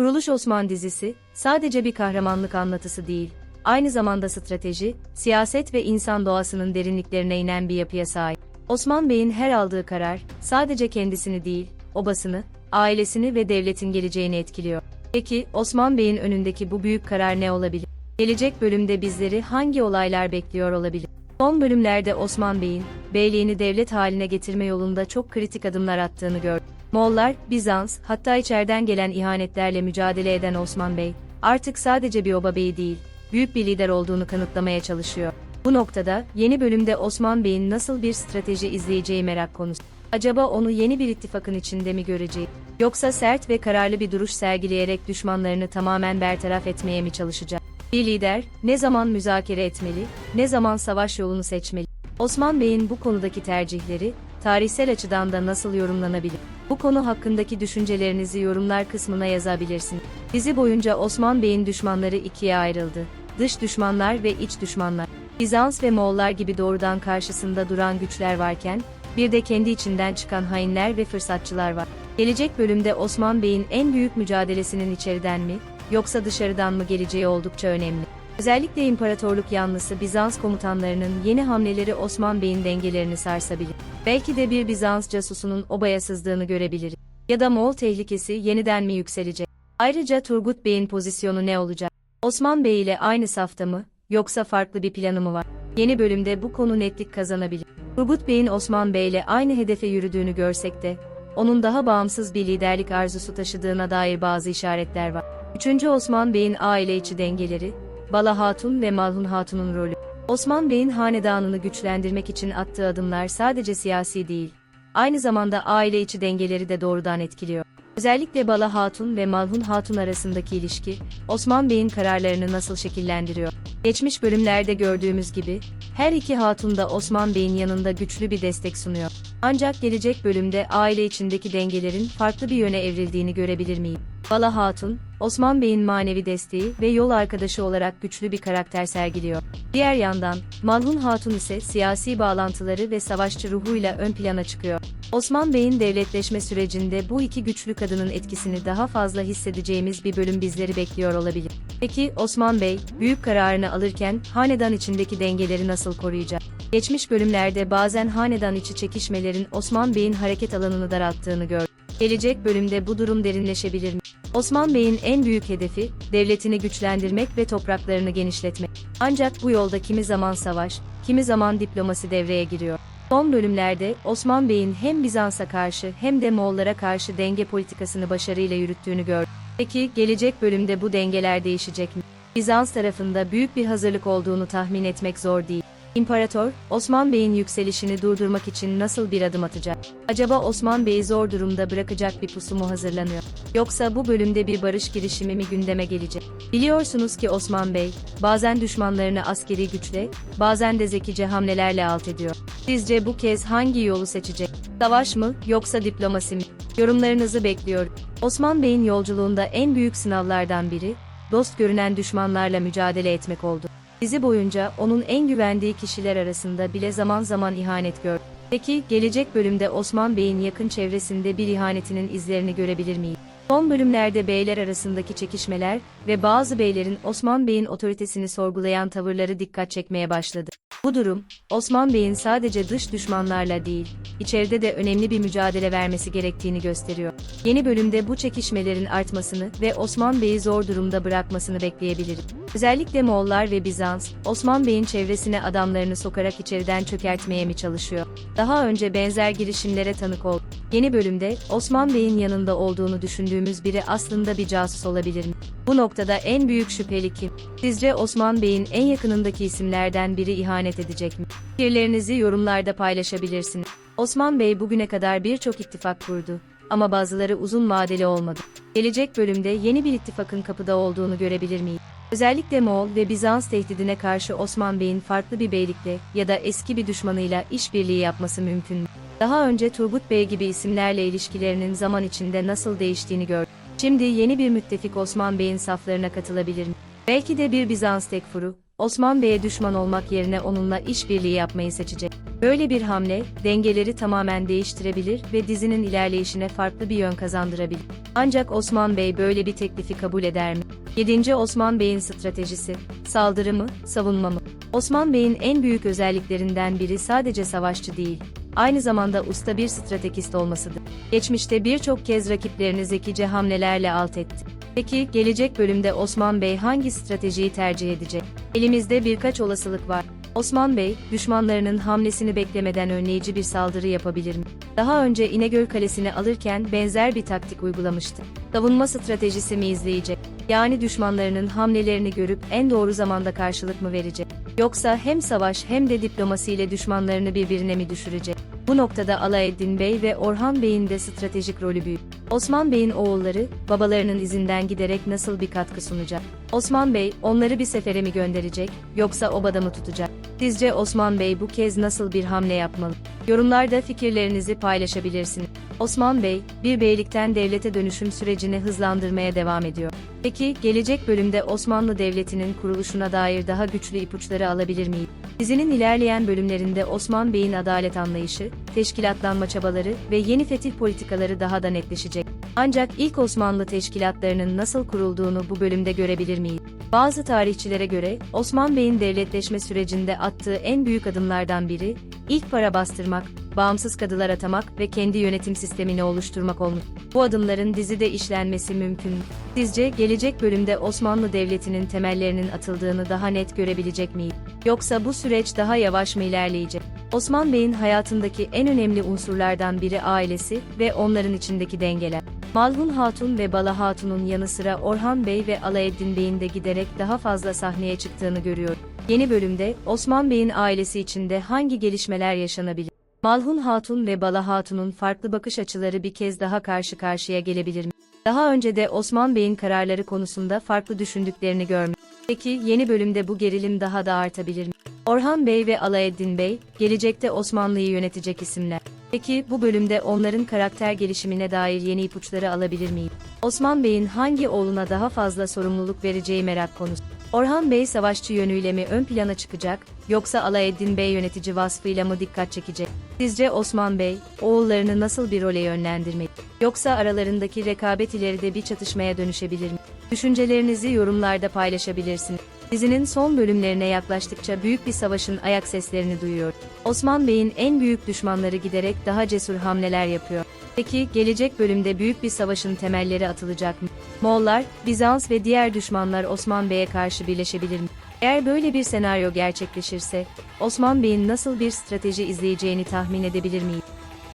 Kuruluş Osman dizisi, sadece bir kahramanlık anlatısı değil, aynı zamanda strateji, siyaset ve insan doğasının derinliklerine inen bir yapıya sahip. Osman Bey'in her aldığı karar, sadece kendisini değil, obasını, ailesini ve devletin geleceğini etkiliyor. Peki, Osman Bey'in önündeki bu büyük karar ne olabilir? Gelecek bölümde bizleri hangi olaylar bekliyor olabilir? Son bölümlerde Osman Bey'in, beyliğini devlet haline getirme yolunda çok kritik adımlar attığını gördük. Moğollar, Bizans, hatta içeriden gelen ihanetlerle mücadele eden Osman Bey, artık sadece bir oba beyi değil, büyük bir lider olduğunu kanıtlamaya çalışıyor. Bu noktada, yeni bölümde Osman Bey'in nasıl bir strateji izleyeceği merak konusu. Acaba onu yeni bir ittifakın içinde mi göreceği? Yoksa sert ve kararlı bir duruş sergileyerek düşmanlarını tamamen bertaraf etmeye mi çalışacak? Bir lider, ne zaman müzakere etmeli, ne zaman savaş yolunu seçmeli? Osman Bey'in bu konudaki tercihleri, tarihsel açıdan da nasıl yorumlanabilir? Bu konu hakkındaki düşüncelerinizi yorumlar kısmına yazabilirsiniz. Dizi boyunca Osman Bey'in düşmanları ikiye ayrıldı. Dış düşmanlar ve iç düşmanlar. Bizans ve Moğollar gibi doğrudan karşısında duran güçler varken, bir de kendi içinden çıkan hainler ve fırsatçılar var. Gelecek bölümde Osman Bey'in en büyük mücadelesinin içeriden mi, yoksa dışarıdan mı geleceği oldukça önemli. Özellikle imparatorluk yanlısı Bizans komutanlarının yeni hamleleri Osman Bey'in dengelerini sarsabilir. Belki de bir Bizans casusunun obaya sızdığını görebiliriz. Ya da Moğol tehlikesi yeniden mi yükselecek? Ayrıca Turgut Bey'in pozisyonu ne olacak? Osman Bey ile aynı safta mı, yoksa farklı bir planı mı var? Yeni bölümde bu konu netlik kazanabilir. Turgut Bey'in Osman Bey ile aynı hedefe yürüdüğünü görsek de, onun daha bağımsız bir liderlik arzusu taşıdığına dair bazı işaretler var. 3. Osman Bey'in aile içi dengeleri, Bala Hatun ve Malhun Hatun'un rolü. Osman Bey'in hanedanını güçlendirmek için attığı adımlar sadece siyasi değil, aynı zamanda aile içi dengeleri de doğrudan etkiliyor. Özellikle Bala Hatun ve Malhun Hatun arasındaki ilişki, Osman Bey'in kararlarını nasıl şekillendiriyor? Geçmiş bölümlerde gördüğümüz gibi, her iki hatun da Osman Bey'in yanında güçlü bir destek sunuyor. Ancak gelecek bölümde aile içindeki dengelerin farklı bir yöne evrildiğini görebilir miyim? Bala Hatun, Osman Bey'in manevi desteği ve yol arkadaşı olarak güçlü bir karakter sergiliyor. Diğer yandan, Malhun Hatun ise siyasi bağlantıları ve savaşçı ruhuyla ön plana çıkıyor. Osman Bey'in devletleşme sürecinde bu iki güçlü kadının etkisini daha fazla hissedeceğimiz bir bölüm bizleri bekliyor olabilir. Peki Osman Bey, büyük kararını alırken hanedan içindeki dengeleri nasıl koruyacak? Geçmiş bölümlerde bazen hanedan içi çekişmelerin Osman Bey'in hareket alanını daralttığını gördük. Gelecek bölümde bu durum derinleşebilir mi? Osman Bey'in en büyük hedefi, devletini güçlendirmek ve topraklarını genişletmek. Ancak bu yolda kimi zaman savaş, kimi zaman diplomasi devreye giriyor. Son bölümlerde Osman Bey'in hem Bizans'a karşı hem de Moğollara karşı denge politikasını başarıyla yürüttüğünü gördük. Peki gelecek bölümde bu dengeler değişecek mi? Bizans tarafında büyük bir hazırlık olduğunu tahmin etmek zor değil. İmparator, Osman Bey'in yükselişini durdurmak için nasıl bir adım atacak? Acaba Osman Bey'i zor durumda bırakacak bir pusu mu hazırlanıyor? Yoksa bu bölümde bir barış girişimi mi gündeme gelecek? Biliyorsunuz ki Osman Bey, bazen düşmanlarını askeri güçle, bazen de zekice hamlelerle alt ediyor. Sizce bu kez hangi yolu seçecek? Savaş mı, yoksa diplomasi mi? Yorumlarınızı bekliyorum. Osman Bey'in yolculuğunda en büyük sınavlardan biri, dost görünen düşmanlarla mücadele etmek oldu. Dizi boyunca onun en güvendiği kişiler arasında bile zaman zaman ihanet gördü. Peki gelecek bölümde Osman Bey'in yakın çevresinde bir ihanetinin izlerini görebilir miyiz? Son bölümlerde beyler arasındaki çekişmeler ve bazı beylerin Osman Bey'in otoritesini sorgulayan tavırları dikkat çekmeye başladı. Bu durum, Osman Bey'in sadece dış düşmanlarla değil, içeride de önemli bir mücadele vermesi gerektiğini gösteriyor. Yeni bölümde bu çekişmelerin artmasını ve Osman Bey'i zor durumda bırakmasını bekleyebiliriz. Özellikle Moğollar ve Bizans, Osman Bey'in çevresine adamlarını sokarak içeriden çökertmeye mi çalışıyor? Daha önce benzer girişimlere tanık olduk. Yeni bölümde, Osman Bey'in yanında olduğunu düşündüğümüz biri aslında bir casus olabilir mi? Bu noktada en büyük şüpheli kim? Sizce Osman Bey'in en yakınındaki isimlerden biri ihanet edecek mi? Fikirlerinizi yorumlarda paylaşabilirsiniz. Osman Bey bugüne kadar birçok ittifak kurdu. Ama bazıları uzun vadeli olmadı. Gelecek bölümde yeni bir ittifakın kapıda olduğunu görebilir miyiz? Özellikle Moğol ve Bizans tehdidine karşı Osman Bey'in farklı bir beylikle ya da eski bir düşmanıyla işbirliği yapması mümkün mü? Daha önce Turgut Bey gibi isimlerle ilişkilerinin zaman içinde nasıl değiştiğini gördük. Şimdi yeni bir müttefik Osman Bey'in saflarına katılabilir mi? Belki de bir Bizans tekfuru, Osman Bey'e düşman olmak yerine onunla işbirliği yapmayı seçecek. Böyle bir hamle, dengeleri tamamen değiştirebilir ve dizinin ilerleyişine farklı bir yön kazandırabilir. Ancak Osman Bey böyle bir teklifi kabul eder mi? 7. Osman Bey'in stratejisi, saldırı mı, savunma mı? Osman Bey'in en büyük özelliklerinden biri sadece savaşçı değil, aynı zamanda usta bir stratejist olmasıdır. Geçmişte birçok kez rakiplerini zekice hamlelerle alt etti. Peki, gelecek bölümde Osman Bey hangi stratejiyi tercih edecek? Elimizde birkaç olasılık var. Osman Bey, düşmanlarının hamlesini beklemeden önleyici bir saldırı yapabilir mi? Daha önce İnegöl Kalesi'ni alırken benzer bir taktik uygulamıştı. Savunma stratejisi mi izleyecek? Yani düşmanlarının hamlelerini görüp en doğru zamanda karşılık mı verecek? Yoksa hem savaş hem de diplomasiyle düşmanlarını birbirine mi düşürecek? Bu noktada Alaeddin Bey ve Orhan Bey'in de stratejik rolü büyük. Osman Bey'in oğulları, babalarının izinden giderek nasıl bir katkı sunacak? Osman Bey, onları bir sefere mi gönderecek, yoksa obada mı tutacak? Sizce Osman Bey bu kez nasıl bir hamle yapmalı? Yorumlarda fikirlerinizi paylaşabilirsiniz. Osman Bey, bir beylikten devlete dönüşüm sürecini hızlandırmaya devam ediyor. Peki, gelecek bölümde Osmanlı Devleti'nin kuruluşuna dair daha güçlü ipuçları alabilir miyiz? Dizinin ilerleyen bölümlerinde Osman Bey'in adalet anlayışı, teşkilatlanma çabaları ve yeni fetih politikaları daha da netleşecek. Ancak ilk Osmanlı teşkilatlarının nasıl kurulduğunu bu bölümde görebilir miyiz? Bazı tarihçilere göre, Osman Bey'in devletleşme sürecinde attığı en büyük adımlardan biri, ilk para bastırmak, bağımsız kadılar atamak ve kendi yönetim sistemini oluşturmak olmuş. Bu adımların dizide işlenmesi mümkün. mü? Sizce gelecek bölümde Osmanlı Devleti'nin temellerinin atıldığını daha net görebilecek miyiz? Yoksa bu süreç daha yavaş mı ilerleyecek? Osman Bey'in hayatındaki en önemli unsurlardan biri ailesi ve onların içindeki dengeler. Malhun Hatun ve Bala Hatun'un yanı sıra Orhan Bey ve Alaeddin Bey'in de giderek daha fazla sahneye çıktığını görüyor. Yeni bölümde Osman Bey'in ailesi içinde hangi gelişmeler yaşanabilir? Malhun Hatun ve Bala Hatun'un farklı bakış açıları bir kez daha karşı karşıya gelebilir mi? Daha önce de Osman Bey'in kararları konusunda farklı düşündüklerini görmüş. Peki yeni bölümde bu gerilim daha da artabilir mi? Orhan Bey ve Alaeddin Bey, gelecekte Osmanlı'yı yönetecek isimler. Peki bu bölümde onların karakter gelişimine dair yeni ipuçları alabilir miyiz? Osman Bey'in hangi oğluna daha fazla sorumluluk vereceği merak konusu. Orhan Bey savaşçı yönüyle mi ön plana çıkacak, yoksa Alaeddin Bey yönetici vasfıyla mı dikkat çekecek? Sizce Osman Bey, oğullarını nasıl bir role yönlendirmeli? Yoksa aralarındaki rekabet ileride bir çatışmaya dönüşebilir mi? Düşüncelerinizi yorumlarda paylaşabilirsiniz. Dizinin son bölümlerine yaklaştıkça büyük bir savaşın ayak seslerini duyuyor. Osman Bey'in en büyük düşmanları giderek daha cesur hamleler yapıyor. Peki gelecek bölümde büyük bir savaşın temelleri atılacak mı? Moğollar, Bizans ve diğer düşmanlar Osman Bey'e karşı birleşebilir mi? Eğer böyle bir senaryo gerçekleşirse, Osman Bey'in nasıl bir strateji izleyeceğini tahmin edebilir miyiz?